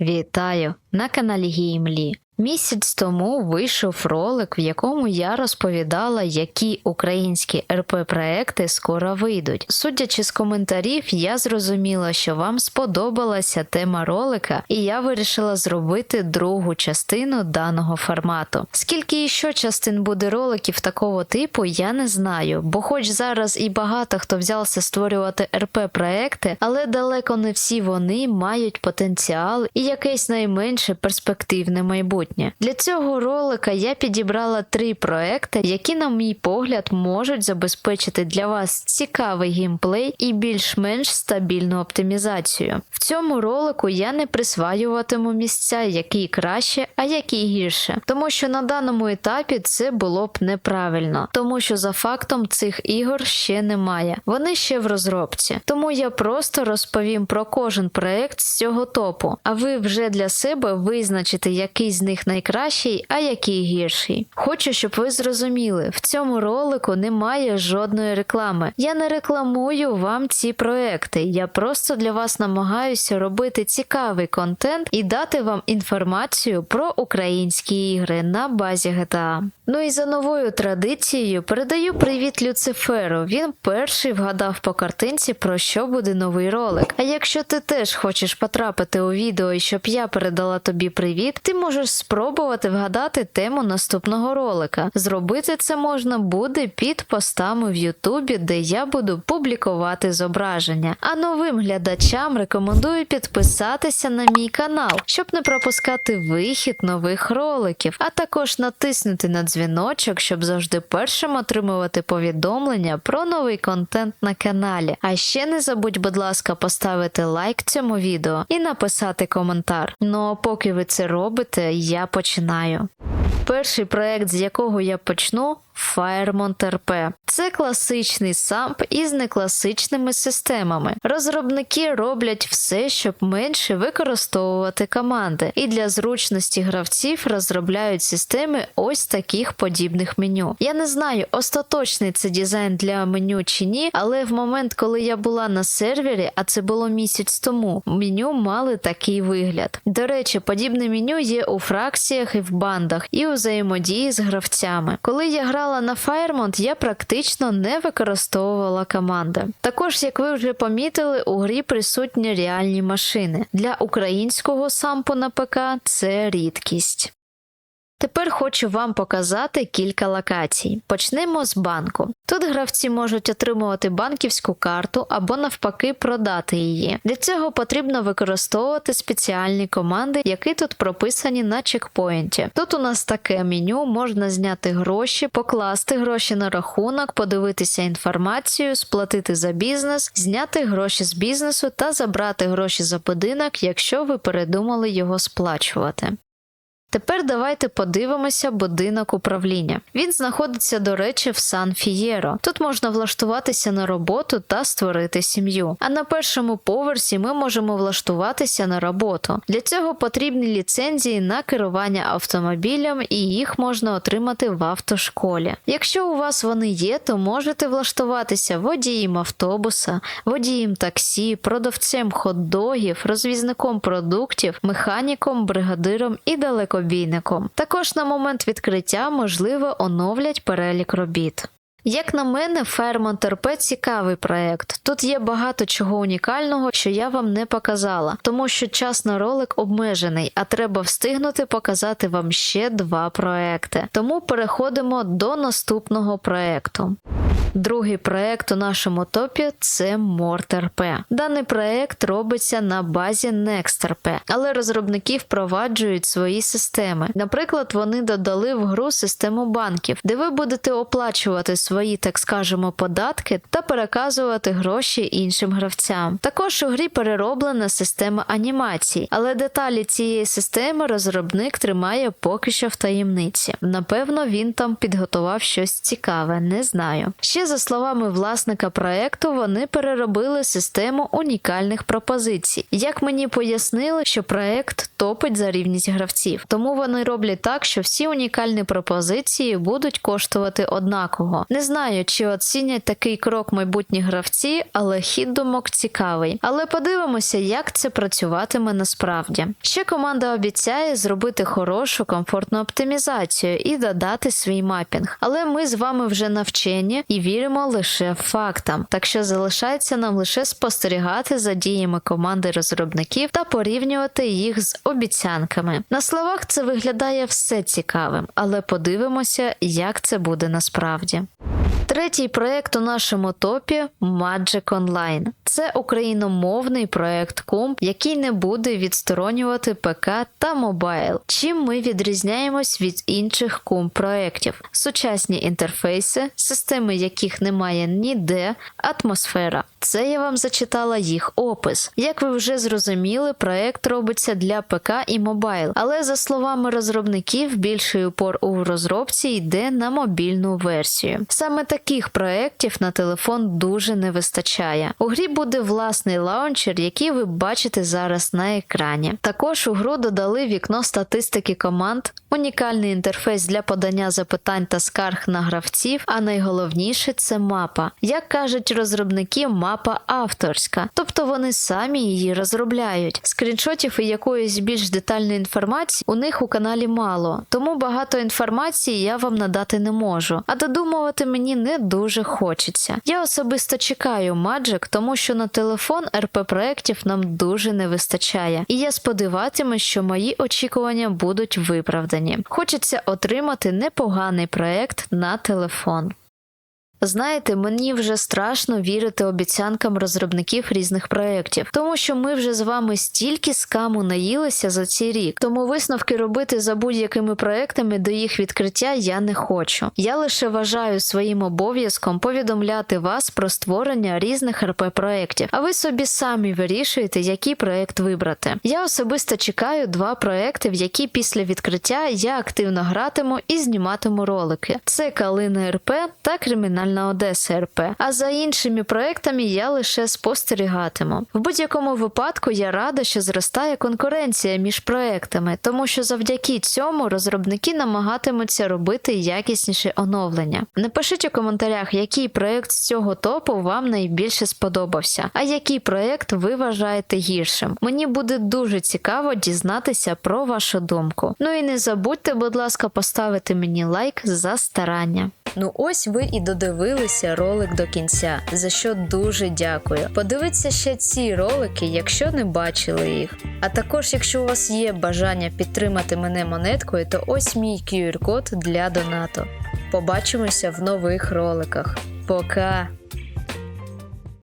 Вітаю на каналі Гімлі. Місяць тому вийшов ролик, в якому я розповідала, які українські РП проекти скоро вийдуть. Судячи з коментарів, я зрозуміла, що вам сподобалася тема ролика, і я вирішила зробити другу частину даного формату. Скільки іще частин буде роликів такого типу, я не знаю, бо хоч зараз і багато хто взявся створювати РП проекти, але далеко не всі вони мають потенціал і якесь найменше перспективне майбутнє. Для цього ролика я підібрала три проекти, які, на мій погляд, можуть забезпечити для вас цікавий геймплей і більш-менш стабільну оптимізацію. В цьому ролику я не присваюватиму місця, які краще, а які гірше, тому що на даному етапі це було б неправильно, тому що за фактом цих ігор ще немає. Вони ще в розробці. Тому я просто розповім про кожен проект з цього топу, а ви вже для себе визначите, який з них найкращий, а який гірший. Хочу, щоб ви зрозуміли, в цьому ролику немає жодної реклами. Я не рекламую вам ці проекти. Я просто для вас намагаюся робити цікавий контент і дати вам інформацію про українські ігри на базі GTA. Ну і за новою традицією передаю привіт Люциферу. Він перший вгадав по картинці, про що буде новий ролик. А якщо ти теж хочеш потрапити у відео і щоб я передала тобі привіт, ти можеш спробувати вгадати тему наступного ролика. Зробити це можна буде під постами в Ютубі, де я буду публікувати зображення. А новим глядачам рекомендую підписатися на мій канал, щоб не пропускати вихід нових роликів, а також натиснути на дзвіночок, щоб завжди першим отримувати повідомлення про новий контент на каналі. А ще не забудь, будь ласка, поставити лайк цьому відео і написати коментар. Ну а поки ви це робите, я починаю. Перший проект, з якого я почну, Firemont RP. Це класичний самп із некласичними системами. Розробники роблять все, щоб менше використовувати команди, і для зручності гравців розробляють системи ось таких подібних меню. Я не знаю, остаточний це дизайн для меню чи ні, але в момент, коли я була на сервері, а це було місяць тому, меню мали такий вигляд. До речі, подібне меню є у фракціях і в бандах, і у взаємодії з гравцями. Коли я грала на Firemont, я практично не використовувала команди. Також, як ви вже помітили, у грі присутні реальні машини. Для українського сампу на ПК це рідкість. Тепер хочу вам показати кілька локацій. Почнемо з банку. Тут гравці можуть отримувати банківську карту або навпаки продати її. Для цього потрібно використовувати спеціальні команди, які тут прописані на чекпоінті. Тут у нас таке меню, можна зняти гроші, покласти гроші на рахунок, подивитися інформацію, сплатити за бізнес, зняти гроші з бізнесу та забрати гроші за будинок, якщо ви передумали його сплачувати. Тепер давайте подивимося будинок управління. Він знаходиться, до речі, в Сан Фієро. Тут можна влаштуватися на роботу та створити сім'ю. А на першому поверсі ми можемо влаштуватися на роботу. Для цього потрібні ліцензії на керування автомобілем, і їх можна отримати в автошколі. Якщо у вас вони є, то можете влаштуватися водієм автобуса, водієм таксі, продавцем хот-догів, розвізником продуктів, механіком, бригадиром і далекобійником. Також на момент відкриття можливо оновлять перелік робіт. Як на мене, Fairmont RP – цікавий проект. Тут є багато чого унікального, що я вам не показала, тому що час на ролик обмежений, а треба встигнути показати вам ще два проекти. Тому переходимо до наступного проекту. Другий проект у нашому топі це MortRP. Даний проект робиться на базі NextRP, але розробники впроваджують свої системи. Наприклад, вони додали в гру систему банків, де ви будете оплачувати свої, так скажемо, податки та переказувати гроші іншим гравцям. Також у грі перероблена система анімацій, але деталі цієї системи розробник тримає поки що в таємниці. Напевно, він там підготував щось цікаве, не знаю. Ще за словами власника проекту, вони переробили систему унікальних пропозицій. Як мені пояснили, що проект топить за рівність гравців. Тому вони роблять так, що всі унікальні пропозиції будуть коштувати однаково. Не знаю, чи оцінять такий крок майбутні гравці, але хід думок цікавий. Але подивимося, як це працюватиме насправді. Ще команда обіцяє зробити хорошу комфортну оптимізацію і додати свій мапінг. Але ми з вами вже навчені і віримо лише фактам. Так що залишається нам лише спостерігати за діями команди розробників та порівнювати їх з обіцянками. На словах це виглядає все цікавим, але подивимося, як це буде насправді. Третій проект у нашому топі Magic Online. Це україномовний проект Кумп, який не буде відсторонювати ПК та мобайл. Чим ми відрізняємось від інших кумп проєктів? Сучасні інтерфейси, системи яких немає ніде, атмосфера. Це я вам зачитала їх опис. Як ви вже зрозуміли, проект робиться для ПК і мобайл, але за словами розробників, більший упор у розробці йде на мобільну версію. Саме таких проєктів на телефон дуже не вистачає. У грі буде власний лаунчер, який ви бачите зараз на екрані. Також у гру додали вікно статистики команд, унікальний інтерфейс для подання запитань та скарг на гравців. А найголовніше це мапа. Як кажуть розробники, мапа авторська, тобто вони самі її розробляють. Скріншотів і якоїсь більш детальної інформації у них у каналі мало, тому багато інформації я вам надати не можу. А додумувати мені не дуже хочеться. Я особисто чекаю Magic, тому що на телефон РП проєктів нам дуже не вистачає, і я сподіватимусь, що мої очікування будуть виправдані. Хочеться отримати непоганий проєкт на телефон. Знаєте, мені вже страшно вірити обіцянкам розробників різних проєктів, тому що ми вже з вами стільки скаму наїлися за цей рік. Тому висновки робити за будь-якими проектами до їх відкриття я не хочу. Я лише вважаю своїм обов'язком повідомляти вас про створення різних РП проєктів, а ви собі самі вирішуєте, який проєкт вибрати. Я особисто чекаю два проекти, в які після відкриття я активно гратиму і зніматиму ролики. Це Калина РП та Кримінальна Одеса РП. А за іншими проектами я лише спостерігатиму. В будь-якому випадку я рада, що зростає конкуренція між проектами, тому що завдяки цьому розробники намагатимуться робити якісніші оновлення. Напишіть у коментарях, який проект з цього топу вам найбільше сподобався, а який проект ви вважаєте гіршим. Мені буде дуже цікаво дізнатися про вашу думку. Ну і не забудьте, будь ласка, поставити мені лайк за старання. Ну ось ви і додивилися ролик до кінця, за що дуже дякую. Подивіться ще ці ролики, якщо не бачили їх. А також, якщо у вас є бажання підтримати мене монеткою, то ось мій QR-код для донату. Побачимося в нових роликах. Пока!